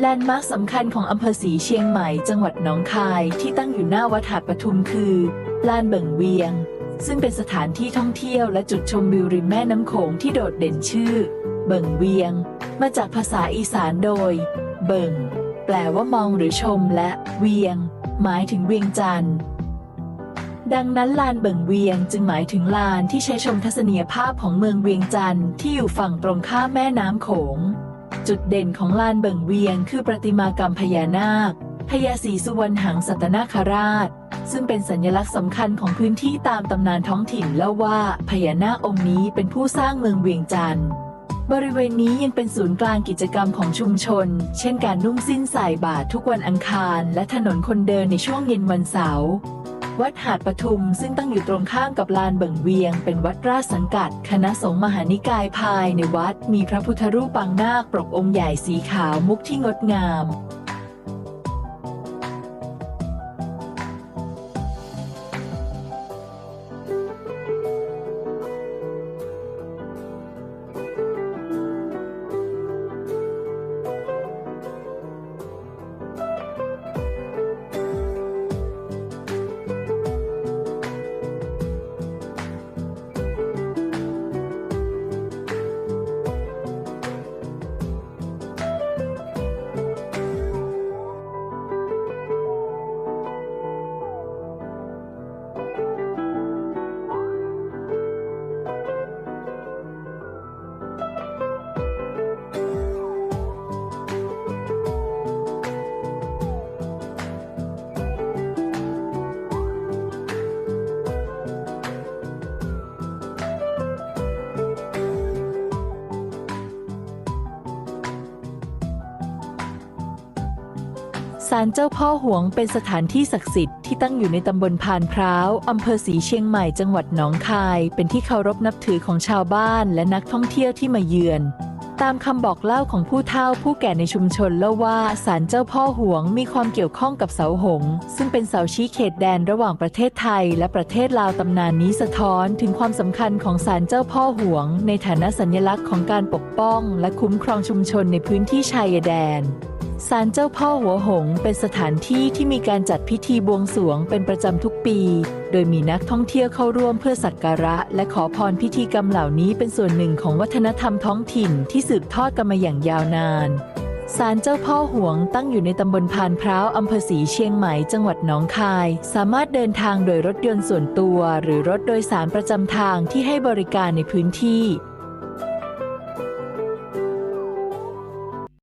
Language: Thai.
แลนด์มาร์คสำคัญของอำเภอสีเชียงใหม่จังหวัดหนองคายที่ตั้งอยู่หน้าวัดหาดปทุมคือ ลานเบิ่งเวียง ซึ่งเป็นสถานที่ท่องเที่ยวและจุดชมวิวริมแม่น้ำโขงที่โดดเด่นชื่อ เบิ่งเวียง มาจากภาษาอีสานโดย เบิ่ง แปลว่ามองหรือชมและ เวียง หมายถึงเวียงจันทร์ดังนั้นลานเบิ่งเวียงจึงหมายถึงลานที่ใช้ชมทัศนียภาพของเมืองเวียงจันทร์ที่อยู่ฝั่งตรงข้ามแม่น้ำโขง จุดเด่นของลานเบิ่งเวียงคือประติมากรรมพญานาค พญาศรีสุวรรณหังสัตนาคราช ซึ่งเป็นสัญลักษณ์สำคัญของพื้นที่ตามตำนานท้องถิ่นเล่าว่าพญานาคองค์นี้เป็นผู้สร้างเมืองเวียงจันทร์บริเวณนี้ยังเป็นศูนย์กลางกิจกรรมของชุมชน เช่นการนุ่งสิ้นใส่บาตรทุกวันอังคาร และถนนคนเดินในช่วงเย็นวันเสาร์ วัดหาดปทุมซึ่งตั้งอยู่ตรงข้ามกับลานเบิ่งเวียง เป็นวัดราชสังกัด คณะสงฆ์มหานิกายภายในวัด มีพระพุทธรูปปางนาคปรกองค์ใหญ่สีขาวมุกที่งดงาม ศาลเจ้าพ่อหวงเป็นสถานที่ศักดิ์สิทธิ์ที่ตั้งอยู่ในตำบลพานพร้าว อำเภอสีเชียงใหม่จังหวัดหนองคาย เป็นที่เคารพนับถือของชาวบ้านและนักท่องเที่ยวที่มาเยือน ตามคำบอกเล่าของผู้เฒ่าผู้แก่ในชุมชนเล่าว่าศาลเจ้าพ่อหวงมีความเกี่ยวข้องกับเสาหงส์ซึ่งเป็นเสาชี้เขตแดนระหว่างประเทศไทย และประเทศลาวตำนานนี้สะท้อนถึงความสำคัญของศาลเจ้าพ่อหวง ในฐานะสัญลักษณ์ของการปกป้อง และคุ้มครองชุมชนในพื้นที่ชายแดน ศาลเจ้าพ่อหัวหง เป็นสถานที่ที่มีการจัดพิธีบวงสรวงเป็นประจำทุกปี โดยมีนักท่องเที่ยวเข้าร่วมเพื่อสักการะ และขอพรพิธีกรรมเหล่านี้เป็นส่วนหนึ่งของวัฒนธรรมท้องถิ่นที่สืบทอดกันมาอย่างยาวนานศาลเจ้าพ่อหวงตั้งอยู่ในตำบลพานพร้าวอำเภอศรีเชียงใหม่จังหวัดหนองคาย สามารถเดินทางโดยรถยนต์ส่วนตัว หรือรถโดยสารประจำทางที่ให้บริการในพื้นที่